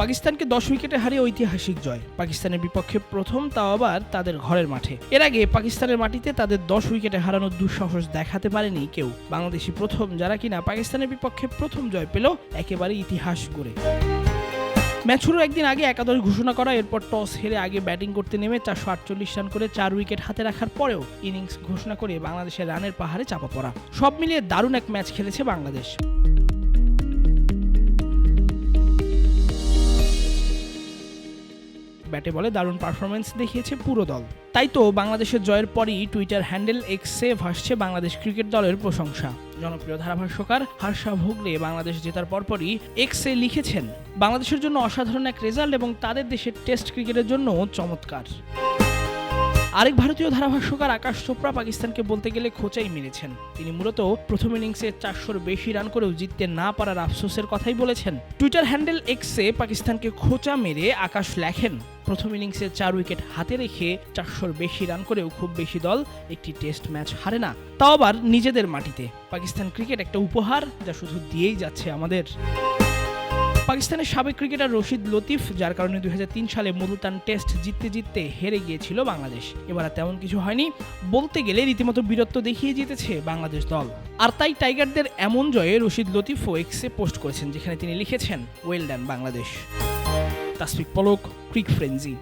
পাকিস্তানকে দশ উইকেটে হারিয়ে ঐতিহাসিক জয়। পাকিস্তানের বিপক্ষে প্রথম, তাও আবার তাদের ঘরের মাঠে। এর আগে পাকিস্তানের মাটিতে তাদের দশ উইকেটে হারানোর দুঃসাহস দেখাতে পারেনি কেউ। বাংলাদেশি প্রথম, যারা কিনা পাকিস্তানের বিপক্ষে প্রথম জয় পেল একেবারে ইতিহাস করে। ম্যাচ শুরুর একদিন আগে একাদশ ঘোষণা করা, এরপর টস হেরে আগে ব্যাটিং করতে নেমে চারশো আটচল্লিশ রান করে চার উইকেট হাতে রাখার পরেও ইনিংস ঘোষণা করে বাংলাদেশের রানের পাহাড়ে চাপা পড়া। সব মিলিয়ে দারুণ এক ম্যাচ খেলেছে বাংলাদেশ। ব্যাটে বলে দারুণ পারফরমেন্স দেখিয়েছে পুরো দল। তাই তো বাংলাদেশের জয়ের পরই টুইটার হ্যান্ডেল এক্সে ভাসছে বাংলাদেশ ক্রিকেট দলের প্রশংসা। জনপ্রিয় ধারাভাষ্যকার হার্ষা ভোগলে বাংলাদেশ জেতার পরপরই এক্সে লিখেছেন, বাংলাদেশের জন্য অসাধারণ এক রেজাল্ট এবং তাদের দেশের টেস্ট ক্রিকেটের জন্য চমৎকার। আরেক ভারতীয় ধারাভাষ্যকার আকাশ চোপড়া পাকিস্তানকে বলতে গেলে খোঁচাই মেরেছেন। তিনি মূলত প্রথম ইনিংসে চারশোর বেশি রান করেও জিততে না পারার আফসোসের কথাই বলেছেন। টুইটার হ্যান্ডেল এক্সে পাকিস্তানকে খোঁচা মেরে আকাশ লেখেন, প্রথম ইনিংসে চার উইকেট হাতে রেখে চারশোর বেশি রান করেও খুব বেশি দল একটি টেস্ট ম্যাচ হারে না। তাও আবার নিজেদের মাটিতে। পাকিস্তান ক্রিকেট একটা উপহার যা শুধু দিয়েই যাচ্ছে আমাদের। পাকিস্তানের সাবেক ক্রিকেটার রশিদ লতিফ, যার কারণে দু হাজার তিন সালে মুলতান টেস্ট জিততে জিততে হেরে গিয়েছিল বাংলাদেশ। এবার তেমন কিছু হয়নি। বলতে গেলে রীতিমতো বীরত্ব দেখিয়ে জিতেছে বাংলাদেশ দল। আর তাই টাইগারদের এমন জয়ে রশিদ লতিফ ও এক্সে পোস্ট করেছেন, যেখানে তিনি লিখেছেন well done Bangladesh. Tasfiq Palak, cric frenzy